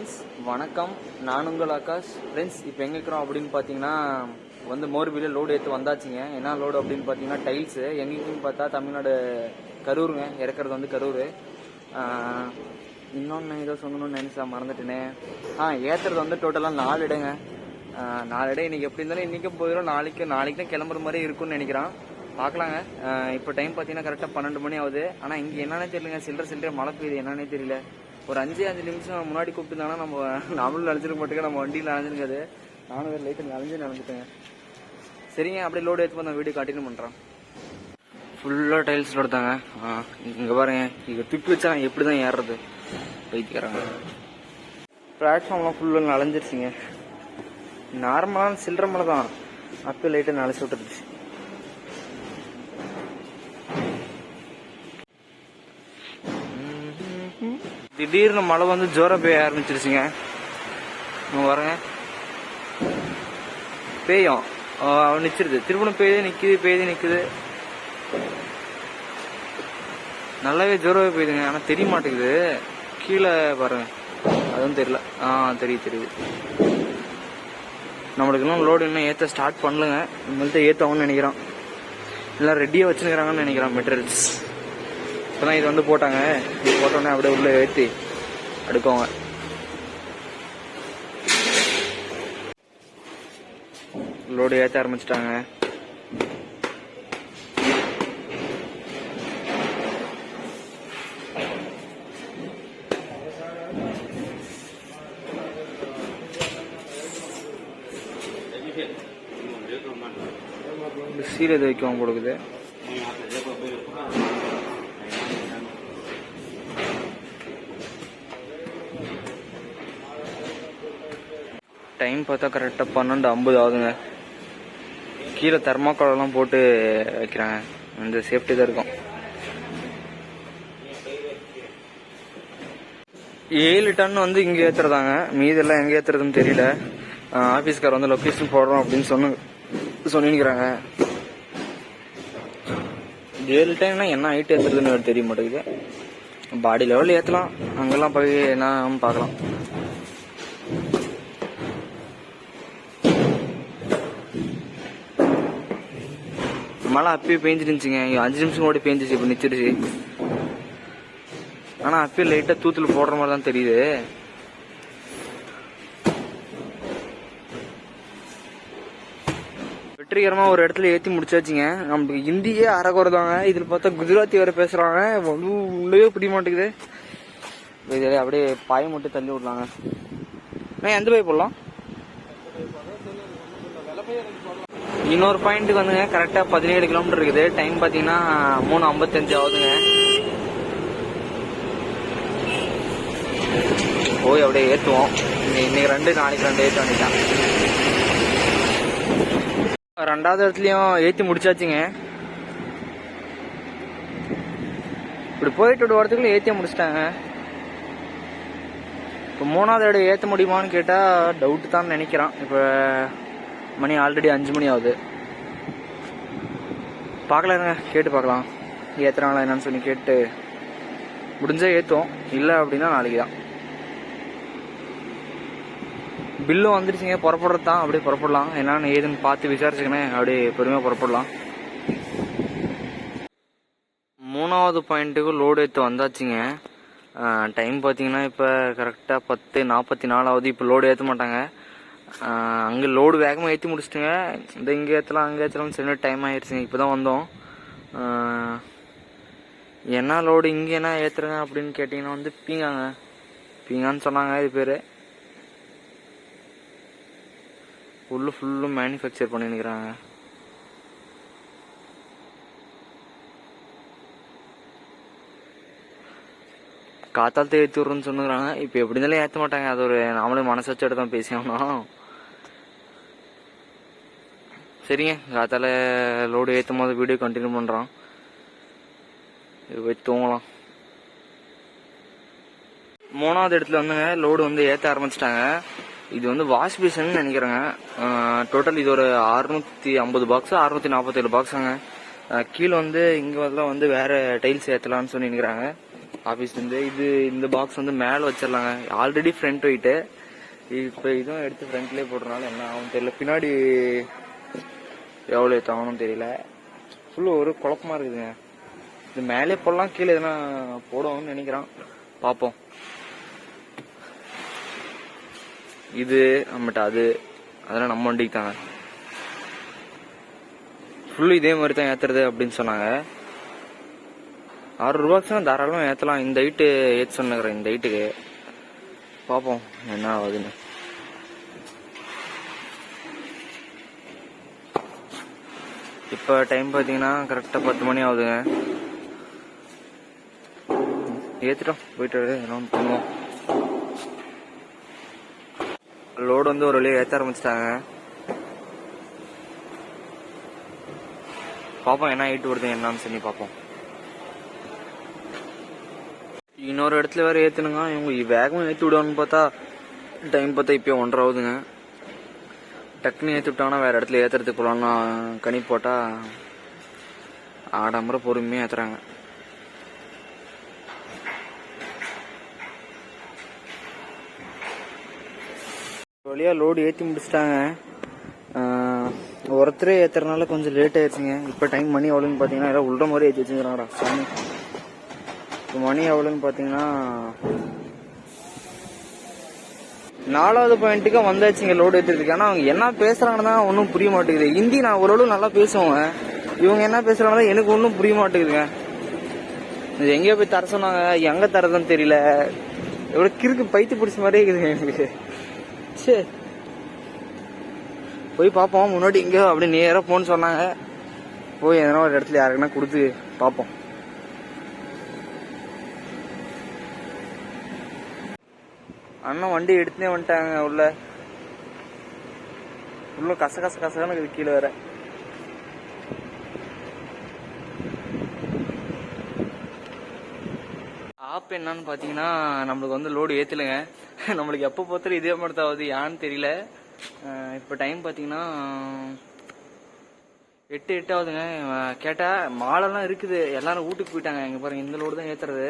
Friends வணக்கம். நான் உங்கள் ஆகாஷ். ஃப்ரெண்ட்ஸ் இப்போ எங்கே இருக்கிறோம் அப்படின்னு பார்த்தீங்கன்னா வந்து மோர்பியில் லோடு ஏற்று வந்தாச்சுங்க. என்ன லோடு அப்படின்னு பார்த்தீங்கன்னா டைல்ஸு எங்கேயும் பார்த்தா தமிழ்நாடு கரூருங்க. இறக்குறது வந்து கரூர். இன்னொன்று ஏதோ சொல்லணும்னு நினைச்சா மறந்துட்டேனே. ஆ ஏற்றுறது வந்து டோட்டலாக நாலு இடங்க. நாலு இடம் இன்றைக்கி எப்படி இருந்தாலும் இன்றைக்கும் போயிடும் நாளைக்கு நாளைக்கு தான் கிளம்புற மாதிரி இருக்கும்னு நினைக்கிறான். பார்க்கலாங்க. இப்போ டைம் பார்த்தீங்கன்னா கரெக்டாக பன்னெண்டு மணி ஆகுது. ஆனால் இங்கே என்னன்னே தெரியலங்க. சில்லற சில்லற மழை பெய்யுது. என்னன்னே தெரியல. ஒரு அஞ்சு அஞ்சு நிமிஷம் முன்னாடி கூப்பிட்டுருந்தாங்கன்னா நம்ம நாமளும் நினச்சிருக்க மாட்டேங்க நம்ம வண்டியில் நினைஞ்சிருக்காது. நானும் வேறு லைட்டு நினைஞ்சு நினைச்சிட்டேங்க சரிங்க அப்படியே லோடு எடுத்து நான் வீடியோ கண்டினியூ பண்ணுறேன் ஃபுல்லாக டைல்ஸ் எடுத்தாங்க இங்கே பாருங்க இங்கே துப்பி வச்சா நான் எப்படி தான் ஏறுறது? வைத்திக்கிறாங்க பிளாட்ஃபார்ம்லாம் ஃபுல்லாக நனைஞ்சிருச்சுங்க. நார்மலான சில்லற மலை தான் அப்போ லைட்டாக நனைச்சி விட்டுருச்சு திடீர்னு மழை வந்து ஜோர பெய்ய ஆரம்பிச்சிருச்சுங்க. வரேங்க பெய்யும். அவன் நிச்சிருது. திருப்பணம் பெய்யுது நிக்குது பெய்யுது நிக்குது. நல்லாவே ஜோரவே பெய்யுதுங்க. ஆனா தெரிய மாட்டேங்குது. கீழே பாருங்க. அதுவும் தெரியல. ஆ தெரியுது தெரியுது. நம்மளுக்கு இன்னும் லோடு இன்னும் ஏற்ற ஸ்டார்ட் பண்ணலங்க. இனிமேல் ஏற்றவும்னு நினைக்கிறோம். எல்லாம் ரெடியாக வச்சுருக்கிறாங்கன்னு நினைக்கிறான் மெட்டீரியல்ஸ் இப்போதான் இது வந்து போட்டாங்க. இது போட்டோன்னே அப்படியே உள்ளே ஏற்றி அடுக்கோங்க லோடு ஏற்ற ஆரம்பிச்சிட்டாங்க. சீரது வைக்கவும் கொடுக்குது டைம் பார்த்தா கரெக்டாக பன்னெண்டு ஐம்பது ஆகுதுங்க. கீழே தெர்மாக்கோலெல்லாம் போட்டு வைக்கிறாங்க. இந்த சேஃப்டி தான் இருக்கும். ஏழு டன் வந்து இங்கே ஏற்றுறதாங்க மீதெல்லாம் எங்கே ஏற்றுறதுன்னு தெரியல. ஆஃபீஸ்கார் வந்து லொக்கேஷன் போடுறோம் அப்படின்னு சொன்னு சொல்லிக்கிறாங்க ஏழு டைம்னா என்ன ஹைட் ஏற்றுறதுன்னு தெரிய மாட்டேங்குது. பாடி லெவல் ஏற்றலாம் அங்கெல்லாம் போய் என்ன பார்க்கலாம். மழை அப்பயே பெஞ்சிருந்துச்சுங்க. அஞ்சு நிமிஷம் கூட பெஞ்சிச்சு இப்போ நிச்சிருச்சு ஆனால் அப்பயே லைட்டாக தூத்துல போடுற மாதிரி தான் தெரியுது. வெற்றிகரமாக ஒரு இடத்துல ஏற்றி முடிச்சாச்சுங்க. நம்மளுக்கு இந்தியே அறகுறதாங்க. இதில் பார்த்தா குஜராத்தி வேறு பேசுகிறாங்க வந்து உள்ளவே பிடிக்க மாட்டேங்குது இதில் அப்படியே பாய மட்டும் தள்ளி விடலாங்க. நான் எந்த பாய் போடலாம்? இன்னொரு பாயிண்ட்டுக்கு வந்துங்க கரெக்டாக பதினேழு கிலோமீட்டர் இருக்குது. டைம் பார்த்தீங்கன்னா மூணு ஐம்பத்தஞ்சு ஆகுதுங்க. போய் அப்படியே ஏற்றுவோம் இன்னைக்கு ரெண்டு நாளைக்கு ரெண்டு ஏற்ற வேண்டியதான் ரெண்டாவது இடத்துலையும் ஏற்றி முடிச்சாச்சுங்க. இப்படி போயிட்டு ஒரு வாரத்துக்குள்ள ஏற்றி முடிச்சிட்டாங்க. இப்போ மூணாவது இடம் ஏற்ற முடியுமான்னு கேட்டால் டவுட் தான் நினைக்கிறான். இப்போ மணி ஆல்ரெடி அஞ்சு மணி ஆகுது. பார்க்கலாங்க கேட்டு பார்க்கலாம். ஏற்றுறாங்களா என்னன்னு சொல்லி கேட்டு முடிஞ்சா ஏற்றுவோம் இல்லை அப்படின்னா நாளைக்கு தான். பில்லும் வந்துருச்சுங்க புறப்படுறது தான் அப்படியே புறப்படலாம். என்னன்னு ஏதுன்னு பார்த்து விசாரிச்சுக்கணே அப்படியே பொறுமையாக புறப்படலாம். மூணாவது பாயிண்ட்டுக்கு லோடு எடுத்து வந்தாச்சுங்க. டைம் பார்த்தீங்கன்னா இப்போ கரெக்டாக பத்து நாற்பத்தி நாலாவது இப்போ லோடு ஏற்ற மாட்டாங்க. அங்கே லோடு வேகமாக ஏற்றி முடிச்சிட்டுங்க. இந்த இங்கே ஏற்றலாம் அங்கே ஏற்றலாம் சரி டைம் ஆயிடுச்சுங்க இப்போ தான் வந்தோம் என்ன லோடு இங்கே என்ன ஏற்றுறங்க அப்படின்னு கேட்டிங்கன்னா வந்து பீங்காங்க. பீங்கான்னு சொன்னாங்க இது பேர். உள்ளு ஃபுல்லும் மேனுஃபேக்சர் பண்ணிருக்கிறாங்க காத்தாலத்தை ஏற்றி விட்றோன்னு சொன்னுக்கிறாங்க இப்போ எப்படி இருந்தாலும் ஏற்ற மாட்டாங்க. அது ஒரு நாமளே மனசு வச்சு தான் பேசி சரிங்க. காத்தால லோடு ஏற்றும் போது வீடியோ கண்டினியூ பண்ணுறோம் போய் தூங்கலாம். மூணாவது இடத்துல வந்துங்க லோடு வந்து ஏற்ற ஆரம்பிச்சிட்டாங்க. இது வந்து வாஷ் பேஷன் நினைக்கிறேங்க. டோட்டல் இது ஒரு அறுநூத்தி ஐம்பது பாக்ஸ் அறுநூத்தி நாற்பத்தேழு பாக்ஸாங்க கீழே வந்து இங்கே வந்து வந்து வேற டைல்ஸ் ஏற்றலாம்னு சொல்லியிருக்கிறாங்க ஆஃபீஸ்லேருந்து இது இந்த பாக்ஸ் வந்து மேலே வச்சிடலாங்க. ஆல்ரெடி ஃப்ரண்ட் வெயிட்டு இப்போ இதுவும் எடுத்து ஃப்ரண்ட்லேயே போடுறதுனால என்ன ஆகும் தெரியல. பின்னாடி எவ்வளோ ஏற்றணும் தெரியல. ஃபுல்லு ஒரு குழப்பமா இருக்குதுங்க. இது மேலே போடலாம் கீழே எதுனா போடுவோம்னு நினைக்கிறான். பார்ப்போம். இது நம்மகிட்ட அது. அதெல்லாம் நம்ம வண்டிக்கு தாங்க. ஃபுல்லு இதே மாதிரி தான் ஏற்றுறது அப்படின்னு சொன்னாங்க. ஆறு ரூபாய்க்குனா தாராளமாக ஏற்றலாம் இந்த ஹைட்டு ஏற்று சொன்னுக்கிறேன் இந்த ஹைட்டுக்கு பார்ப்போம் என்ன ஆகுதுன்னு. இப்போ டைம் பார்த்தீங்கன்னா கரெக்டாக பத்து மணி ஆகுதுங்க. ஏற்றிட்டோம் போயிட்டு ரவுண்ட் பண்ணுவோம். லோடு வந்து ஒரு வழியாக ஏற்ற ஆரம்பிச்சிட்டாங்க. பார்ப்போம் என்ன ஹைட் வருது என்னன்னு சொல்லி பார்ப்போம் இன்னொரு இடத்துல வேற ஏற்றுனுங்க இவங்க வேகமாக ஏற்றி விடுவான்னு பார்த்தா டைம் பார்த்தா இப்போ ஒன்றரை ஆகுதுங்க. டக்குன்னு ஏற்றி விட்டாங்கன்னா வேற இடத்துல ஏற்றுறதுக்கு போகலான்னு கனி போட்டால் ஆடம்பரம் பொறுமையாக ஏற்றுறாங்க வழியாக லோடு ஏற்றி முடிச்சிட்டாங்க. ஒருத்தரே ஏற்றுறதுனால கொஞ்சம் லேட் ஆயிடுச்சுங்க. இப்போ டைம் மணி எவ்வளோன்னு பார்த்தீங்கன்னா எல்லாம் உள்ள மாதிரி ஏற்றி வச்சுக்கிறாங்கடா சாமி. இப்போ மணி எவ்வளோன்னு பார்த்தீங்கன்னா நாலாவது பாயிண்ட்டுக்கு வந்தாச்சுங்க லோடு ஏற்றுறதுக்கு ஆனால் அவங்க என்ன பேசுகிறாங்கன்னு தான் ஒன்றும் புரிய மாட்டேங்குது. ஹிந்தி நான் ஓரளவு நல்லா பேசுவேன். இவங்க என்ன பேசுகிறாங்கன்னா எனக்கு ஒன்றும் புரிய மாட்டேங்குதுங்க. இது எங்கேயோ போய் தர சொன்னாங்க. எங்கே தரதுன்னு தெரியல. எவ்வளோ கிறுக்கு பைத்து பிடிச்ச மாதிரியே இருக்குதுங்க எங்களுக்கு. சரி போய் பார்ப்போம். முன்னாடி எங்கேயோ அப்படியே நேராக போன்னு சொன்னாங்க. போய் எதனா ஒரு இடத்துல யாருக்குன்னா கொடுத்து பார்ப்போம். அண்ணன் வண்டி எடுத்துனே வந்துட்டாங்க உள்ள. உள்ள கச கச கசகன்னு இருக்குது கீழே வேற. ஆப் என்னன்னு பார்த்தீங்கன்னா நம்மளுக்கு வந்து லோடு ஏற்றலைங்க நம்மளுக்கு எப்போ பார்த்தாலும் இதே மாதிரி தான் ஆகுது. ஏன்னு தெரியல. இப்போ டைம் பார்த்தீங்கன்னா எட்டு எட்டு ஆகுதுங்க. அஹ் மாலெல்லாம் இருக்குது. எல்லாரும் வீட்டுக்கு போயிட்டாங்க. இங்கே பாருங்க இந்த லோடு தான் ஏத்துறது.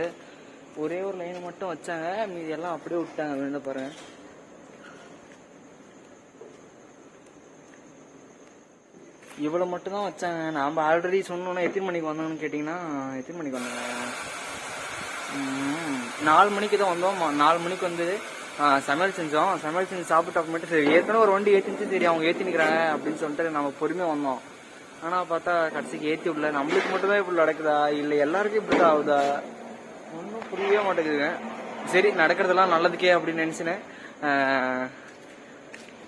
ஒரே ஒரு லைன் மட்டும் வச்சாங்க. மீதி எல்லாம் அப்படியே விட்டாங்க வேணும் பாருங்க. இவ்வளவு மட்டும் தான் வச்சாங்க. நாம ஆல்ரெடி சொன்னோன்னா எத்தனை மணிக்கு வந்தோம்னு கேட்டிங்கன்னா எத்தனை மணிக்கு வந்தாங்க? நாலு மணிக்கு தான் வந்தோம். நாலு மணிக்கு வந்து சமையல் செஞ்சோம். சமையல் செஞ்சு சாப்பிட்டு அப்புறமேட்டு சரி ஏற்கனவே ஒரு வண்டி ஏற்றிச்சு சரி அவங்க ஏற்றி நிற்கிறாங்க அப்படின்னு சொல்லிட்டு நம்ம பொறுமையாக வந்தோம். ஆனால் பார்த்தா கடைசிக்கு ஏற்றி விடல. நம்மளுக்கு மட்டும்தான் இப்படி நடக்குதா? இல்லை எல்லாருக்கும் இப்படி தான் ஆகுதா? புரியவே மாட்டேங்குதுங்க. சரி நடக்கிறதெல்லாம் நல்லதுக்கே அப்படின்னு நினச்சினேன்.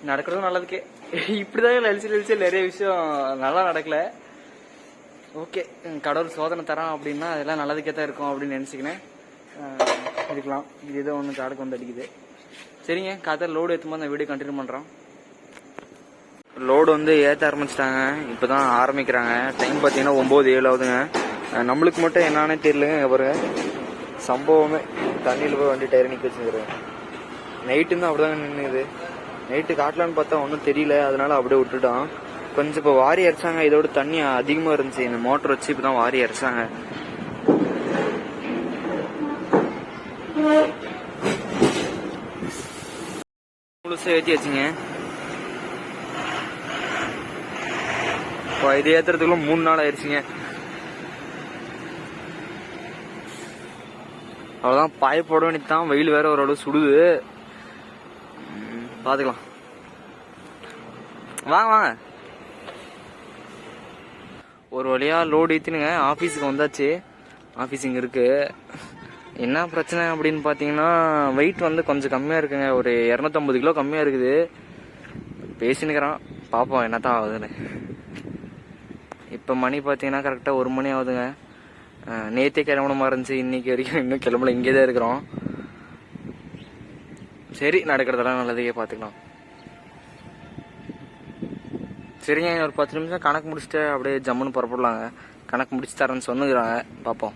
நடக்கிறதும் நல்லதுக்கே. இப்படிதான் லலிச்சு லலிச்சு நிறைய விஷயம் நல்லா நடக்கல. ஓகே கடவுள் சோதனை தரான் அப்படின்னா அதெல்லாம் நல்லதுக்கே தான் இருக்கும் அப்படின்னு நினச்சிக்கினேன். இருக்கலாம். இது ஏதோ ஒன்று காடுக்கு வந்து அடிக்குது. சரிங்க காத்தால் லோடு ஏற்றும்போது அந்த வீடியோ கண்டினியூ பண்ணுறோம் லோடு வந்து ஏற்ற ஆரம்பிச்சிட்டாங்க. இப்போ தான் ஆரம்பிக்கிறாங்க. டைம் பார்த்தீங்கன்னா ஒம்பது ஏழு ஆகுதுங்க. நம்மளுக்கு மட்டும் என்னன்னே தெரியலங்க பாருங்க சம்பவமே தண்ணியில் போய் வண்டி டயர் நிற்க வச்சுக்கிறேன் நைட்டு தான் நின்றுது நைட்டு காட்டலான்னு பார்த்தா ஒன்றும் தெரியல. அதனால அப்படியே விட்டுட்டோம் கொஞ்சம் இப்போ வாரி அரைச்சாங்க. இதோட தண்ணி அதிகமாக இருந்துச்சு. இந்த மோட்டர் வச்சு இப்போ தான் வாரி அரைச்சாங்க. முழுசாக ஏற்றி வச்சுங்க. இப்போ இது ஏற்றுறதுக்குள்ள மூணு நாள் ஆயிடுச்சுங்க அவ்வளோதான் பாய போட வேண்டியதுதான். வெயில் வேற ஓரளவு சுடுது. பார்த்துக்கலாம் வாங்க வாங்க. ஒரு வழியாக லோடு ஏற்றினுங்க ஆஃபீஸுக்கு வந்தாச்சு. ஆஃபீஸ் இங்கே இருக்குது என்ன பிரச்சனை அப்படின்னு பார்த்தீங்கன்னா வெயிட் வந்து கொஞ்சம் கம்மியாக இருக்குங்க. ஒரு இரநூத்தம்பது கிலோ கம்மியாக இருக்குது. பேசினுக்கிறான். பார்ப்போம் என்னத்தான் ஆகுதுன்னு. இப்போ மணி பார்த்தீங்கன்னா கரெக்டாக ஒரு மணி ஆகுதுங்க. அஹ் நேத்தே கிளம்புன இருந்துச்சு இன்னைக்கு வரைக்கும் இன்னும் கிளம்பல இங்கே தான் இருக்கிறோம். சரி நடக்கிறதெல்லாம் நல்லதையே பார்த்துக்கலாம். சரிங்க ஒரு பத்து நிமிஷம் கணக்கு முடிச்சுட்டு அப்படியே ஜம்முன்னு புறப்படலாங்க. கணக்கு முடிச்சு தரேன்னு சொன்னுக்கிறாங்க பார்ப்போம்.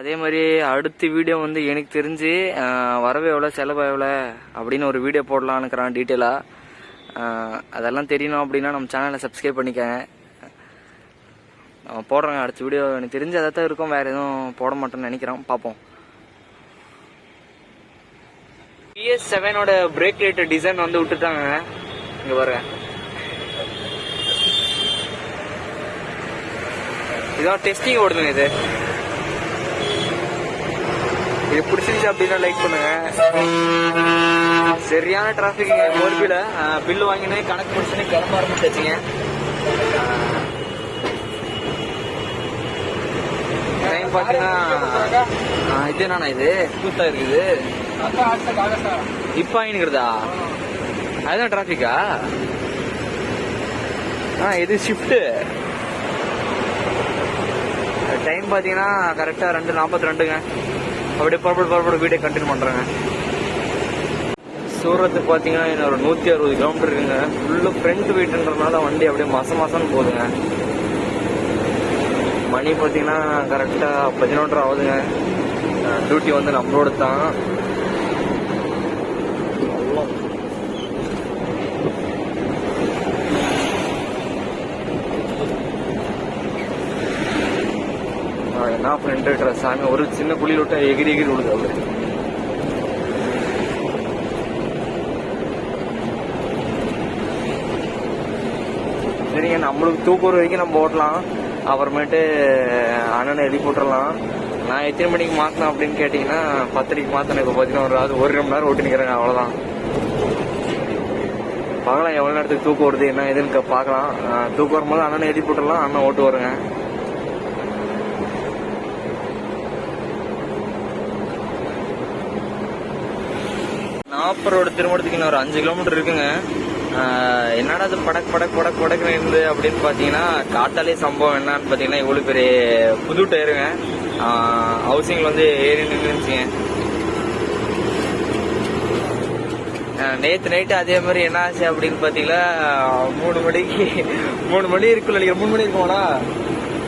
அதே மாதிரி அடுத்த வீடியோ வந்து எனக்கு தெரிஞ்சு வரவே எவ்வளோ செலவு எவ்வளோ அப்படின்னு ஒரு வீடியோ போடலான்னுக்கிறான் டீட்டெயிலாக அதெல்லாம் தெரியணும் அப்படின்னா நம்ம சேனலை சப்ஸ்கிரைப் பண்ணிக்கங்க. போடுறேன் அடுத்த வீடியோ எனக்கு தெரிஞ்ச அதை தான் இருக்கும். வேறு எதுவும் போட மாட்டேன்னு நினைக்கிறேன். பார்ப்போம். பிஎஸ் செவனோட பிரேக் லைட் டிசைன் வந்து விட்டுட்டாங்க. இங்கே பாருங்க. இதான் டெஸ்டிங் ஓடுதுங்க இது. இது பிடிச்சிருச்சு அப்படின்னா லைக் பண்ணுங்க. சரியான டிராஃபிக் மோர்பில பில்லு வாங்கினே கணக்கு முடிச்சுன்னு கிளம்ப ஆரம்பிச்சாச்சுங்க. டைம் பார்த்தீங்கன்னா ஆ, இது என்னண்ணா இது? கூத்தா இருக்குது. இப்போ ஆயினுக்கிறதா அதுதான் டிராஃபிக்கா ஆ? இது ஷிஃப்ட்டு டைம் பார்த்தீங்கன்னா கரெக்டாக ரெண்டு நாற்பத்தி ரெண்டுங்க அப்படியே புறப்பட்டு புறப்பட்டு வீட்டை கண்டினியூ பண்ணுறேங்க சூரத்துக்கு பார்த்தீங்கன்னா இன்னும் ஒரு நூற்றி அறுபது கிலோமீட்டர் இருக்குங்க. ஃபுல்லு ஃப்ரண்ட் வீட்டுன்றதுனால வண்டி அப்படியே மச மசன்னு போகுதுங்க. மணி பார்த்தீங்கன்னா கரெக்டாக பதினொன்றரை ஆகுதுங்க. டியூட்டி வந்து நம்மளோட தான். என்ன ஃப்ரெண்டு சாமி ஒரு சின்ன குழியில் விட்டு எகிரி எகிரி விழுது அவரு. சரிங்க நம்மளுக்கு தூக்குற வரைக்கும் நம்ம ஓட்டலாம். அப்புறமேட்டு அண்ணனை எழுதி போட்டுடலாம். நான் எத்தனை மணிக்கு மாற்றினேன் அப்படின்னு கேட்டிங்கன்னா பத்தரைக்கு மாற்றினேன் இப்போ பார்த்தீங்கன்னா ஒரு அது ஒரு மணி நேரம் ஓட்டி நிற்கிறேங்க அவ்வளோதான் பார்க்கலாம் எவ்வளோ நேரத்துக்கு தூக்கம் வருது என்ன ஏதுன்னு பார்க்கலாம். தூக்கம் வரும்போது அண்ணனை எழுதி போட்டுடலாம் அண்ணன் ஓட்டு வருங்க நாற்பது ரோடு திருமணத்துக்கு இன்னும் ஒரு அஞ்சு கிலோமீட்டர் இருக்குங்க. என்னடா அது படக் படக் படக் படக்குன்னு இருந்து அப்படின்னு பார்த்தீங்கன்னா காத்தாலே சம்பவம் என்னன்னு பார்த்தீங்கன்னா இவ்வளோ பெரிய புது டயருங்க. ஹவுசிங்கில் வந்து ஏறி நின்றுச்சுங்க நேற்று நைட்டு அதே மாதிரி என்ன ஆச்சு அப்படின்னு பார்த்தீங்கன்னா மூணு மணிக்கு மூணு மணி இருக்குல்ல மூணு மணி இருக்குமாடா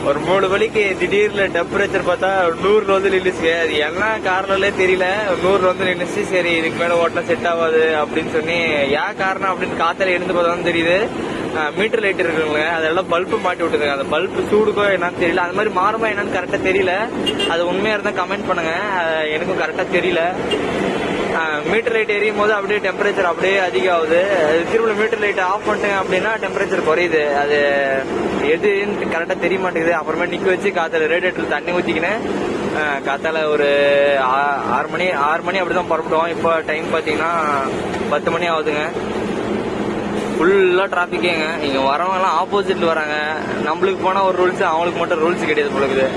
ஒரு மூணு மணிக்கு திடீர்னு டெம்பரேச்சர் பார்த்தா நூறு வந்து நின்றுச்சு அது என்ன காரணம்லே தெரியல. நூறு வந்து நின்றுச்சு சரி இதுக்கு மேலே ஓட்டினா செட் ஆகாது அப்படின்னு சொல்லி ஏன் காரணம்? அப்படின்னு காத்தால எழுந்து பார்த்தா தெரியுது. மீட்டர் லைட் இருக்குங்களே அதெல்லாம் பல்பு மாட்டி விட்டுருங்க அந்த பல்பு சூடுக்கோ என்னன்னு தெரியல. அது மாதிரி மாறுமா என்னன்னு கரெக்டாக தெரியல. அது உண்மையாக இருந்தால் கமெண்ட் பண்ணுங்க. எனக்கும் கரெக்டாக தெரியல. மீட்டர் லைட் எரியும் போது அப்படியே டெம்பரேச்சர் அப்படியே அதிகம் ஆகுது அது திரும்ப மீட்டர் லைட் ஆஃப் பண்ணிட்டேன் அப்படின்னா டெம்பரேச்சர் குறையுது. அது எதுன்னு கரெக்டாக தெரிய மாட்டேங்குது அப்புறமே நிற்க வச்சு காத்தால ரேடியேட்டர் தண்ணி ஊற்றிக்கினேன் காத்தால ஒரு ஆ- ஆறு மணி ஆறு மணி அப்படி தான் புறப்படுவோம் இப்போ டைம் பார்த்தீங்கன்னா பத்து மணி ஆகுதுங்க. ஃபுல்லாக டிராஃபிக்கேங்க இங்கே வரவங்கலாம் ஆப்போசிட்டில் வராங்க. நம்மளுக்கு போனால் ஒரு ரூல்ஸ் அவங்களுக்கு மட்டும் ரூல்ஸ் கிடையாது போல இருக்குது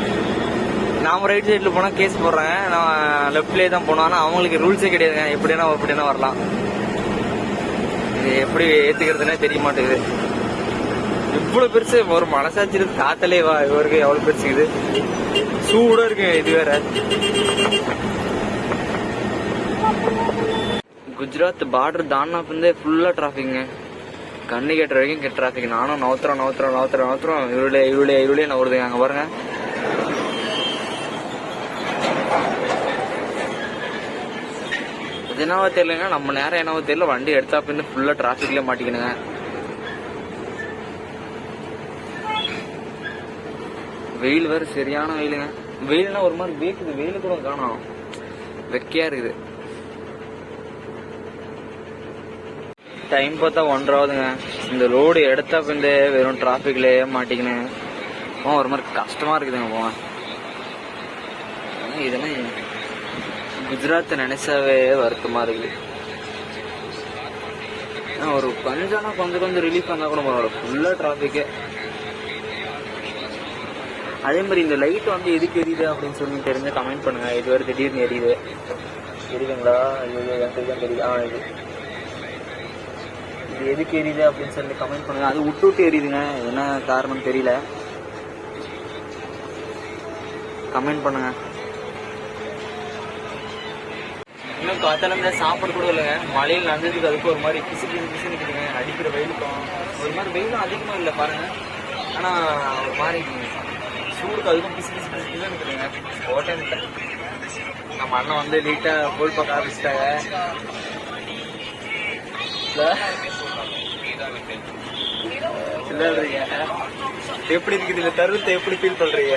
நாம ரைட் சைடில் போனால் கேஸ் போடுறாங்க நான் லெஃப்ட்லேயே தான் போனோம் ஆனால் அவங்களுக்கு ரூல்ஸே கிடையாதுங்க எப்படினா எப்படினா வரலாம். இது எப்படி ஏற்றுக்கிறதுனே தெரிய மாட்டேங்குது. இவ்வளோ பெருசு ஒரு மனசாட்சி இருக்கு காத்தலே வா இவருக்கு எவ்வளோ பெருசு இது. சூடாக இருக்கு இது வேற. குஜராத் பார்டர் தாண்டா இருந்தே ஃபுல்லாக டிராஃபிக்ங்க கண்ணு கேட்டுற வரைக்கும் டிராஃபிக் நானும் நவுத்துறோம் நவுத்துறோம் நவுத்துறோம் நவுத்துறோம். இருளே இருளே இருளே நவுறுதுங்க. அங்கே பாருங்க. அது என்னவோ தெரியலங்க. நம்ம நேரம் என்னவோ தெரியல. வண்டி எடுத்தா பின்னு ஃபுல்லா டிராஃபிக்ல மாட்டிக்கணுங்க வெயில் வேற சரியான வெயிலுங்க. வெயில்னா ஒரு மாதிரி வேக்குது. வெயில் கூட காணும். வெக்கையா இருக்குது. டைம் பார்த்தா ஒன்றரை ஆகுதுங்க இந்த ரோடு எடுத்தா பிந்து வெறும் டிராஃபிக்லயே மாட்டிக்கினு ஒரு மாதிரி கஷ்டமா இருக்குதுங்க போவேன் இதெல்லாம் குஜராத்தை நினைச்சாவே வருத்தமாக இருக்குது. ஒரு கொஞ்சம்னா கொஞ்சம் கொஞ்சம் ரிலீஃப் வந்தா கூட பரவாயில்ல. ஃபுல்லாக டிராஃபிக்கே அதே மாதிரி இந்த லைட் வந்து எதுக்கு எரியுது அப்படின்னு சொல்லி தெரிஞ்சு கமெண்ட் பண்ணுங்க. இது வரை திடீர்னு எரியுது. எரியுதுங்களா? ஐயோ எனக்கு தான் தெரியுது. ஆ இது. இது எதுக்கு எரியுது அப்படின்னு சொல்லி கமெண்ட் பண்ணுங்க. அது விட்டு விட்டு எரியுதுங்க. என்ன காரணம் தெரியல. கமெண்ட் பண்ணுங்க. இன்னும் காத்தால இந்த சாப்பாடு கூட இல்லைங்க. மழையில் நடந்ததுக்கு அதுக்கு ஒரு மாதிரி பிசுக்கு பிசு பிசு அடிக்கிற வெயிலுக்கும் ஒரு மாதிரி வெயிலும் அதிகமாக இல்லை பாருங்க. ஆனால் ஒரு மாதிரி சூடுக்கு அதுக்கும் பிசு பிசு பிசு பிசு நிற்குதுங்க ஓட்டே இல்லை நம்ம அண்ணன் வந்து நீட்டாக போய் பார்க்க ஆரம்பிச்சிட்டாங்க. சொல்றீங்க எப்படி இருக்குது? இந்த தருணத்தை எப்படி ஃபீல் பண்றீங்க?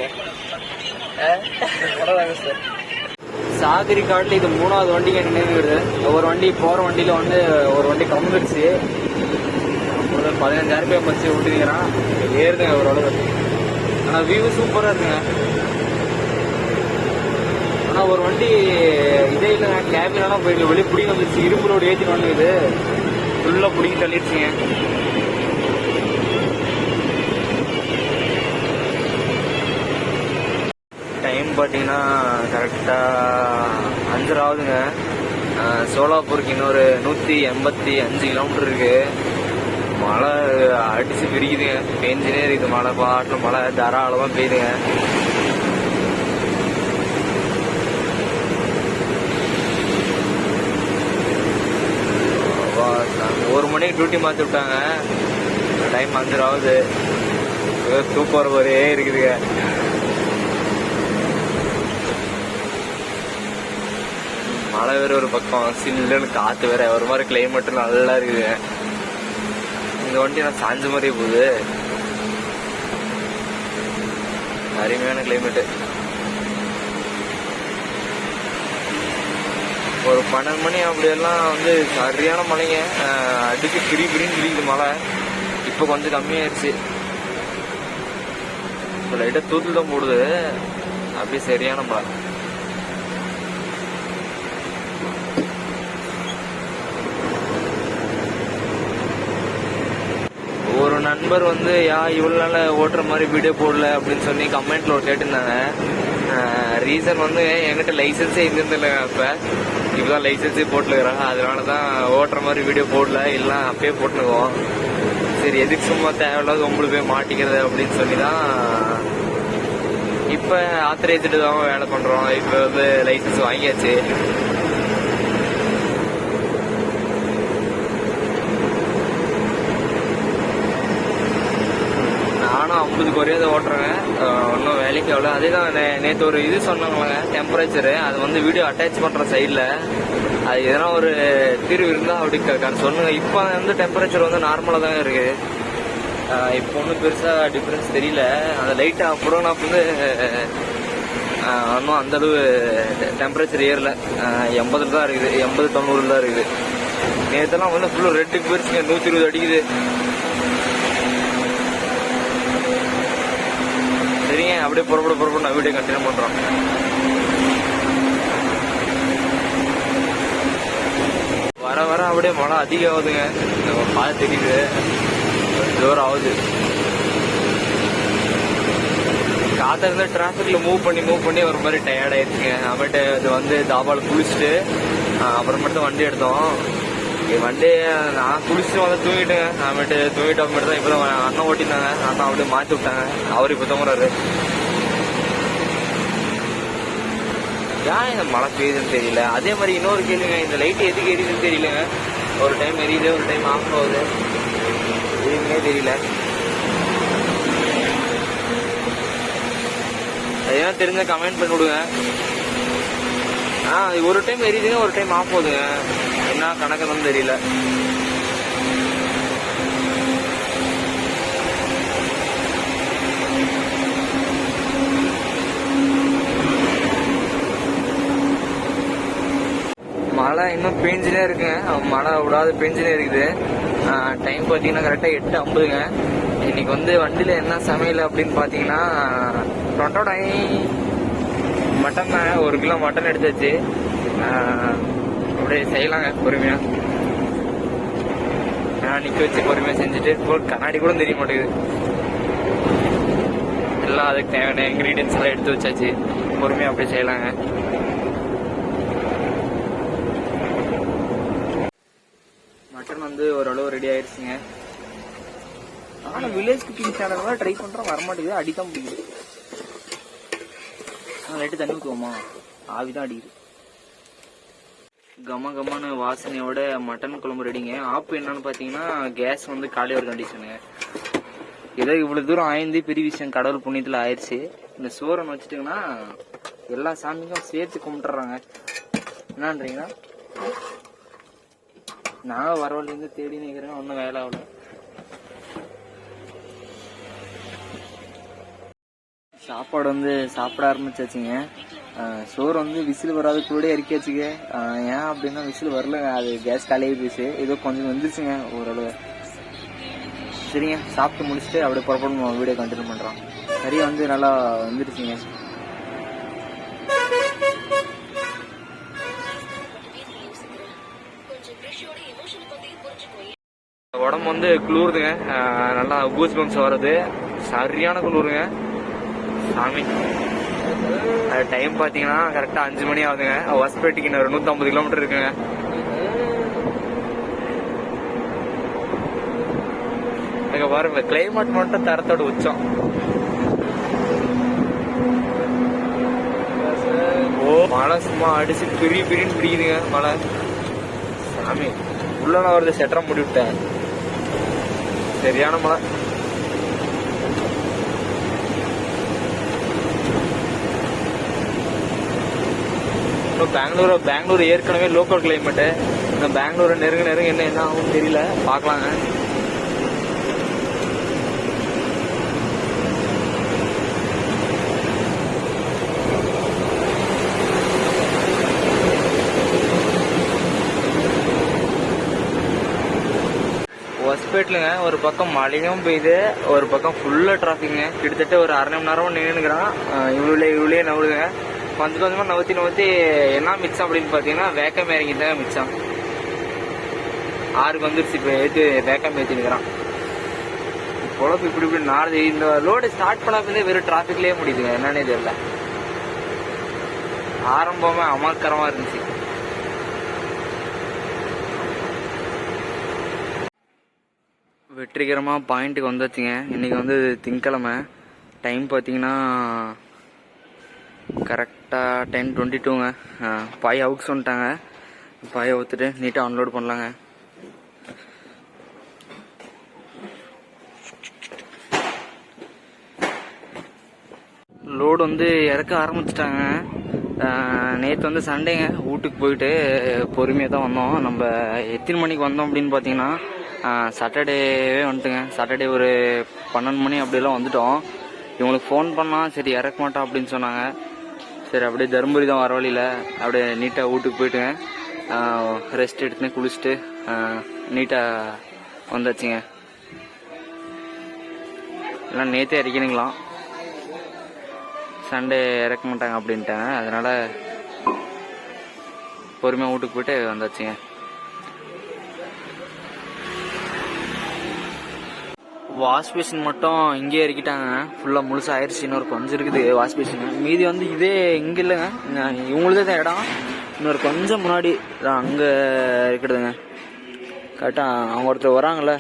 சார் சாகரி காட்டில் இது மூணாவது வண்டிங்க நினைவுது ஒவ்வொரு வண்டி போகிற வண்டியில் வந்து ஒரு வண்டி கம்மிடுச்சு ஒரு பதினஞ்சாயிரம் ரூபாய் பச்சு விட்டுக்கிறான் ஏறுதுங்க ஓரளவு ஆனால் வியூ சூப்பராக இருக்குங்க. ஆனால் ஒரு வண்டி இதே இல்லைங்க. கேபினெல்லாம் போயிடல. வெளியே பிடிங்க வந்துச்சு இரும்பு ரோடு ஏற்றி வந்துக்குது ஃபுல்லாக பிடிங்கி தள்ளிடுச்சுங்க டைம் பார்த்தீங்கன்னா கரெக்டாக அஞ்சரை ஆகுதுங்க சோலாப்பூருக்கு இன்னொரு நூற்றி எண்பத்தி அஞ்சு கிலோமீட்டர் இருக்கு. மழை அடிச்சு பிரிக்குதுங்க பெஞ்சினே இருக்குது மழை பாட்டில் மழை தாராளமாக பெய்யுதுங்க. அப்பா, ஒரு மணிக்கு டியூட்டி மாற்றி விட்டாங்க. டைம் அஞ்சரை ஆகுது சூப்பர் தூக்கம் ஒரே இருக்குதுங்க. மழை வேற ஒரு பக்கம் சில்லுன்னு காத்து வேற ஒரு மாதிரி கிளைமேட் நல்லா இருக்குது. இந்த வண்டி நான் சாஞ்ச மாதிரியே போகுது. அருமையான கிளைமேட்டு ஒரு பன்னெண்டு மணி அப்படியெல்லாம் வந்து சரியான மழைங்க. அஹ் கிரி கிரின்னு கிரிக்குது மழை. இப்போ கொஞ்சம் கம்மியாயிருச்சு. இப்போ லைட்டாக தூத்தில் தான் போடுது. அப்படியே சரியான மழை ஒரு நண்பர் வந்து யா இவ்வளோ நாள் ஓட்டுற மாதிரி வீடியோ போடல அப்படின்னு சொல்லி கமெண்ட்ல ஒரு கேட்டிருந்தாங்க. ரீசன் வந்து என்கிட்ட லைசன்ஸே இருந்திருந்தில்ல அப்போ. இப்போதான் லைசன்ஸே போட்டுருக்குறாங்க. அதனால தான் ஓட்டுற மாதிரி வீடியோ போடல. இல்லை அப்பயே போட்டுருக்கோம். சரி எதுக்கு சும்மா தேவையில்லாத உங்களுக்கு போய் மாட்டிக்கிறது அப்படின்னு சொல்லி தான் இப்போ ஆத்தரைஸ்டு தான் வேலை பண்ணுறோம் இப்போ வந்து லைசன்ஸ் வாங்கியாச்சு. முப்பதுக்கு ஒரே இதை ஓட்டுறேங்க. ஒன்றும் வேலைக்கு ஆகல அதே தான் நேற்று ஒரு இது சொன்னாங்களேங்க டெம்பரேச்சரு அது வந்து வீடியோ அட்டாச் பண்ணுற சைடில் அது எதனா ஒரு தீர்வு இருந்தால் அப்படி க- இப்போ வந்து டெம்பரேச்சர் வந்து நார்மலாக தாங்க இருக்குது. இப்போ ஒன்றும் பெருசாக டிஃப்ரென்ஸ் தெரியல. அந்த லைட்டாக அப்புறம் நான் வந்து இன்னும் அந்த அளவு டெம்பரேச்சர் ஏறல. எண்பதுல தான் இருக்குது. எண்பது தொண்ணூறுல தான் இருக்குது. நேற்றுலாம் வந்து ஃபுல்லாக ரெட்டுக்கு போயிருச்சுங்க நூற்றி இருபது அடிக்குது சரிங்க அப்படியே புறப்பட புறப்பட நான் வீடியோ கண்டினியூ பண்றோம். வர வர அப்படியே மழை அதிகம் ஆகுதுங்க. மழை தெரியுது. ஜோர் ஆகுது. காத்தா இருந்தால் டிராஃபிக்ல மூவ் பண்ணி மூவ் பண்ணி ஒரு மாதிரி டயர்ட் ஆயிடுச்சுங்க. அப்புறமேட்டு இது வந்து தாபால குளிச்சுட்டு அப்புறம் அப்புறமேட்டு தான் வண்டி எடுத்தோம். வண்டி நான் குளிச்சுட்டு வந்து தூங்கிட்டேன் அப்புறமேட்டு தூங்கிட்டு அப்புறமேட்டு தான் இப்பதான் அண்ணன் ஓட்டினாங்க அண்ணன் அப்படியே மாற்றி விட்டாங்க. அவர் இப்போ தூங்குறாரு ஏன் இந்த மழை பெய்யுதுன்னு தெரியல? அதே மாதிரி இன்னொரு கேள்விங்க இந்த லைட் எதுக்கு எரியுதுன்னு தெரியலங்க. ஒரு டைம் எரியுது ஒரு டைம் ஆஃப் ஆகுது. எதுவுமே தெரியல. அதெல்லாம் தெரிஞ்ச கமெண்ட் பண்ணி விடுங்க. ஆ ஒரு டைம் எரியுதுங்க ஒரு டைம் ஆஃப் ஆகுதுங்க. என்ன கணக்குன்னு தெரியல. மழை இன்னும் பேஞ்சினே இருக்குங்க மழை விடாது பேஞ்சினே இருக்குது. டைம் பார்த்தீங்கன்னா கரெக்டாக எட்டு ஐம்பதுங்க. இன்னைக்கு வந்து வண்டியில் என்ன சமையல் அப்படின்னு பார்த்தீங்கன்னா டொண்டோடாய் மட்டன் தாங்க ஒரு கிலோ மட்டன் எடுத்தாச்சு. அப்படியே செய்யலாங்க பொறுமையாக நான் நிற்க வச்சு பொறுமையாக செஞ்சுட்டு இப்போ கண்ணாடி கூட தெரிய மாட்டேங்குது. எல்லாம் அதுக்கு தேவையான இன்க்ரீடியன்ஸ் எல்லாம் எடுத்து வச்சாச்சு. பொறுமையாக அப்படியே செய்யலாங்க மட்டன் வந்து ஓரளவு ரெடி ஆயிடுச்சுங்க ஆனால் வில்லேஜ் குக்கிங் சேனல்லாம் ட்ரை பண்ணுறோம் வரமாட்டேங்குது. அடிதான் பிடிக்குது. லைட்டு தண்ணி ஊற்றுவோமா ஆவி தான் அடிக்குது. கம கமான வாசனையோட மட்டன் குழம்பு ரெடிங்க ஆப்பு என்னன்னு பார்த்தீங்கன்னா கேஸ் வந்து காலி ஒரு கண்டிஷனுங்க ஏதோ இவ்வளோ தூரம் ஆய்ந்து பெரிய விஷயம் கடவுள் புண்ணியத்தில் ஆயிடுச்சு இந்த சோரன் வச்சுட்டிங்கன்னா எல்லா சாமிக்கும் சேர்த்து கும்பிட்டுறாங்க. என்னன்றீங்கன்னா நான் வரவழிலேருந்து தேடி நிற்கிறேன் ஒன்றும் வேலை ஆகல. சாப்பாடு வந்து சாப்பிட ஆரம்பிச்சாச்சுங்க. சோறு வந்து விசில் வராது கூட இறக்கியாச்சுங்க ஏன் அப்படின்னா விசில் வரல அது கேஸ் காலியாகி போயிடுச்சு ஏதோ கொஞ்சம் வந்துருச்சுங்க ஓரளவு. சரிங்க சாப்பிட்டு முடிச்சுட்டு அப்படியே புறப்படணும் வீடியோ கண்டினியூ பண்ணுறோம் சரியாக வந்து நல்லா வந்துருச்சுங்க. உடம்பு வந்து குளிருதுங்க. நல்லா கூஸ் பம்ஸ் வருது சரியான குளிருங்க. சாமி. அது டைம் பார்த்தீங்கன்னா கரெக்டாக அஞ்சு மணி ஆகுதுங்க. ஹாஸ்பிட்டலுக்கு இன்னும் நூற்றம்பது கிலோமீட்டர் இருக்குங்க. அங்கே பாருங்க கிளைமேட் மட்டும் தரத்தோட உச்சம். ஓ மழை சும்மா அடிச்சு பிரி பிரின்னு பிடிக்குதுங்க மழை. சாமி உள்ள நான் வருது செட்டரம் முடி விட்டேன். சரியான மழை இன்னும் பெங்களூர் பெங்களூர் ஏற்கனவே லோக்கல் கிளைமேட்டு இந்த பெங்களூர் நெருங்க நெருங்க என்ன என்ன ஆகும் தெரியல பார்க்கலாங்க ஹாஸ்பிட்டலுங்க ஒரு பக்கம் மழையும் பெய்யுது ஒரு பக்கம் ஃபுல்லாக டிராஃபிக்ங்க கிட்டத்தட்ட ஒரு அரை மணி நேரமும் நின்றுக்கிறான் இவ்வளோ இவ்வளோ நவுடுங்க கொஞ்சம் கொஞ்சமாக நவுத்தி நவுத்தி என்ன மிச்சம்? அப்படின்னு பார்த்தீங்கன்னா வேக்கம் இறங்கி தான் மிச்சம். ஆறுக்கு வந்துருச்சு இப்போ ஏற்று வேக்கம் ஏற்றினுக்கிறான் பொழப்பு இப்படி இப்படி நாடு இந்த லோடு ஸ்டார்ட் பண்ணாமே வெறும் டிராஃபிக்லேயே முடியுதுங்க. என்னன்னே தெரியல. ஆரம்பமே அமர்க்கரமாக இருந்துச்சு. வெற்றிகரமாக பாயிண்ட்டுக்கு வந்தாச்சுங்க. இன்றைக்கி வந்து திங்கக்கிழமை டைம் பார்த்தீங்கன்னா கரெக்டாக டென் டுவெண்ட்டி டூங்க பாய் அவுக்ஸ் வந்துட்டாங்க பாயை ஊற்றுட்டு நீட்டாக அன்லோட் பண்ணலாங்க. லோடு வந்து இறக்க ஆரம்பிச்சிட்டாங்க. நேற்று வந்து சண்டேங்க வீட்டுக்கு போயிட்டு பொறுமையாக தான் வந்தோம். நம்ம எத்தனை மணிக்கு வந்தோம் அப்படின்னு பார்த்தீங்கன்னா சாட்டர்டேவே வந்துட்டுங்க. சாட்டர்டே ஒரு பன்னெண்டு மணி அப்படிலாம் வந்துட்டோம். இவங்களுக்கு ஃபோன் பண்ணால் சரி இறக்க மாட்டோம் அப்படின்னு சொன்னாங்க. சரி அப்படியே தருமபுரி தான் வர வழியில். அப்படியே நீட்டாக வீட்டுக்கு போயிட்டுங்க. ரெஸ்ட் எடுத்துன்னு குளிச்சுட்டு நீட்டாக வந்தாச்சுங்க. எல்லாம் நேற்றே இறக்கணுங்களாம் சண்டே இறக்க மாட்டாங்க அப்படின்ட்டாங்க அதனால் பொறுமையாக வீட்டுக்கு போயிட்டு வந்தாச்சுங்க. வாஷ் பேஷின் மட்டும் இங்கே இறக்கிட்டாங்க. ஃபுல்லாக முழுசாக ஆயிடுச்சு இன்னொரு கொஞ்சம் இருக்குது வாஷ் பேஷின் மீதி வந்து இதே இங்கே இல்லைங்க. இவங்களுதே தான் இடம். இன்னொரு கொஞ்சம் முன்னாடி அங்கே இருக்கிறதுங்க. கரெக்டாக அவங்க ஒருத்தர் வராங்கள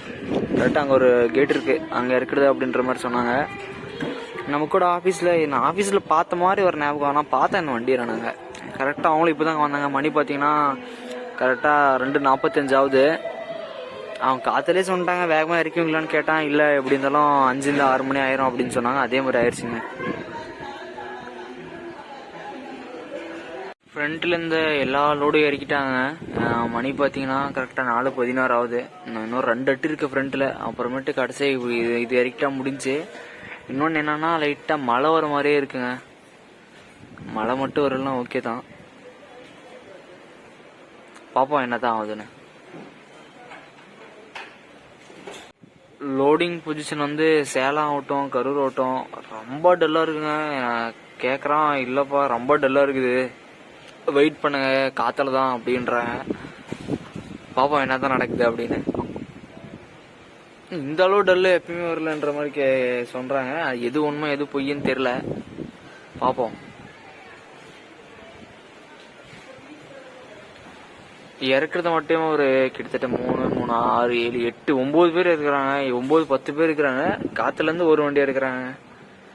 கரெக்டாக அங்கே ஒரு கேட் இருக்குது அங்கே இருக்கிறது அப்படின்ற மாதிரி சொன்னாங்க. நம்ம கூட ஆஃபீஸில் நான் ஆஃபீஸில் பார்த்த மாதிரி ஒரு ஞாபகம். ஆனால் பார்த்தேன் இந்த வண்டியை நாங்கள் கரெக்டாக அவங்களும் இப்போ தாங்க வந்தாங்க. மணி பார்த்தீங்கன்னா கரெக்டாக ரெண்டு நாற்பத்தஞ்சாவது அவன் காற்றுலேயே சொல்லிட்டாங்க வேகமாக இருக்கீங்களான்னு கேட்டான். இல்லை எப்படி இருந்தாலும் அஞ்சுலேருந்து ஆறு மணி ஆயிரும் அப்படின்னு சொன்னாங்க. அதே மாதிரி ஆயிடுச்சுங்க. ஃப்ரண்ட்லேருந்து எல்லா லோடும் இறக்கிட்டாங்க. மணி பார்த்தீங்கன்னா கரெக்டாக நாலு பதினாறு ஆகுது. இன்னும் இன்னும் ரெண்டு அட்டு இருக்குது ஃப்ரண்ட்டில் அப்புறமேட்டு கடைசி இது இது இறக்கிட்டா முடிஞ்சு. இன்னொன்று என்னன்னா லைட்டாக மழை வர மாதிரியே இருக்குங்க. மழை மட்டும் வரலாம் ஓகே தான். பார்ப்போம் என்ன தான் ஆகுதுன்னு. லோடிங் பொசிஷன் வந்து சேலம் ஆகட்டும் கரூர் ஆகட்டும் ரொம்ப டல்லாக இருக்குங்க. கேட்குறான் இல்லைப்பா ரொம்ப டல்லாக இருக்குது. வெயிட் பண்ணுங்க காற்றுல தான் அப்படின்றாங்க பாப்போம் என்ன தான் நடக்குது அப்படின்னு. இந்த அளவு டல்லு எப்பயுமே வரலன்ற மாதிரி கே சொல்கிறாங்க எது உண்மை எது பொய்ன்னு தெரில பார்ப்போம் இறக்குறது மட்டும் ஒரு கிட்டத்தட்ட மூணு மூணு ஆறு ஏழு எட்டு ஒம்பது பேர் இருக்கிறாங்க. ஒம்பது பத்து பேர் இருக்கிறாங்க. காற்றுலேருந்து ஒரு வண்டி இருக்கிறாங்க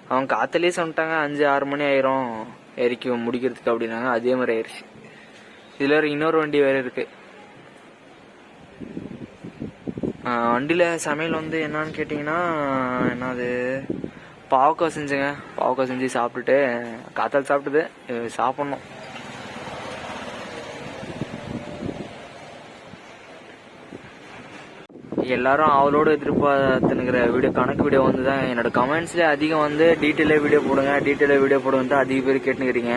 அவங்க காத்துலயே சொல்லிட்டாங்க அஞ்சு ஆறு மணி ஆயிரும் இறக்கி முடிக்கிறதுக்கு அப்படின்னாங்க. அதே மாதிரி ஆயிடுச்சு. இதுல வேற இன்னொரு வண்டி வேற இருக்கு. வண்டியில் வண்டியில சமையல் வந்து என்னன்னு கேட்டிங்கன்னா என்னது? பாவக்காய் செஞ்சுங்க. பாவக்காய் செஞ்சு சாப்பிட்டுட்டு காத்தால் சாப்பிட்டுது. சாப்பிட்ணும். எல்லாரும் அவளோட எதிர்பார்த்துனுங்கிற வீடியோ கணக்கு வீடியோ வந்து தான் என்னோட கமெண்ட்ஸ்லேயே அதிகம் வந்து டீட்டெயிலாக வீடியோ போடுங்க டீட்டெயிலாக வீடியோ போடுங்க தான் அதிக பேர் கேட்டுக்கிறீங்க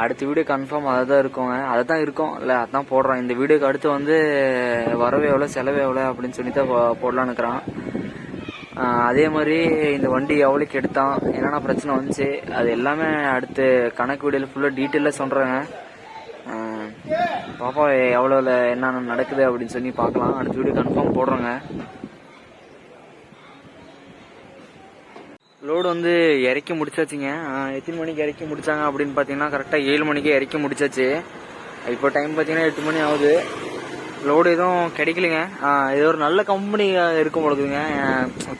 அடுத்த வீடியோ கன்ஃபார்ம் அதை தான் இருக்குங்க. அதை தான் இருக்கும். இல்லை அதான் போடுறோம். இந்த வீடியோக்கு அடுத்து வந்து வரவு எவ்வளோ செலவு எவ்வளோ அப்படின்னு சொல்லி தான் போ- போடலான்னு இருக்கிறான் அதே மாதிரி இந்த வண்டி எவ்வளோக்கு எடுத்தான் என்னென்ன பிரச்சனை வந்துச்சு அது எல்லாமே அடுத்து கணக்கு வீடியோவில் ஃபுல்லாக டீட்டெயிலாக சொல்கிறேங்க பாப்பா எவ்வளோவில் என்னென்ன நடக்குது அப்படின்னு சொல்லி பார்க்கலாம். அடுத்த வீடியோ கன்ஃபார்ம் போடுறோங்க. லோடு வந்து இறக்கி முடிச்சாச்சுங்க. எத்தனை மணிக்கு இறக்கி முடிச்சாங்க அப்படின்னு பார்த்தீங்கன்னா கரெக்டாக ஏழு மணிக்கே இறக்கி முடிச்சாச்சு. இப்போ டைம் பார்த்தீங்கன்னா எட்டு மணி ஆகுது. லோடு எதுவும் கிடைக்கலங்க. இது ஒரு நல்ல கம்பெனி இருக்கும் பொழுதுங்க.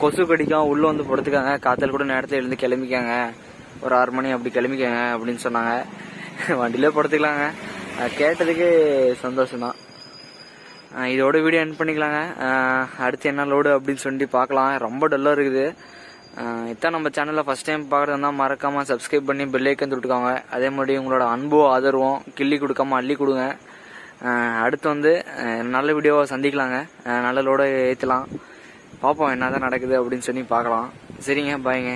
கொசு கடிக்கும் உள்ளே வந்து படுத்துக்காங்க. காத்தல் கூட நேரத்தில் எழுந்து கிளம்பிக்காங்க. ஒரு ஆறு மணி அப்படி கிளம்பிக்காங்க அப்படின்னு சொன்னாங்க. வண்டியிலே படுத்துக்கலாங்க. கேட்டதுக்கு சந்தோஷம்தான். இதோட வீடியோ என் பண்ணிக்கலாங்க. அடுத்து என்ன லோடு அப்படின்னு சொல்லி பார்க்கலாம். ரொம்ப டல்லாக இருக்குது. இதான் நம்ம சேனலில் ஃபஸ்ட் டைம் பார்க்குறதுனா மறக்காமல் சப்ஸ்கிரைப் பண்ணி பெல்லைக்கன் தொட்டுக்காங்க. அதே மாதிரி உங்களோட அன்போ ஆதரவும் கிள்ளி கொடுக்காம அள்ளி கொடுங்க. அடுத்து வந்து நல்ல வீடியோவை சந்திக்கலாங்க. நல்ல லோடை ஏற்றலாம் பார்ப்போம் என்ன தான் நடக்குது அப்படின்னு சொல்லி பார்க்கலாம். சரிங்க பாய்ங்க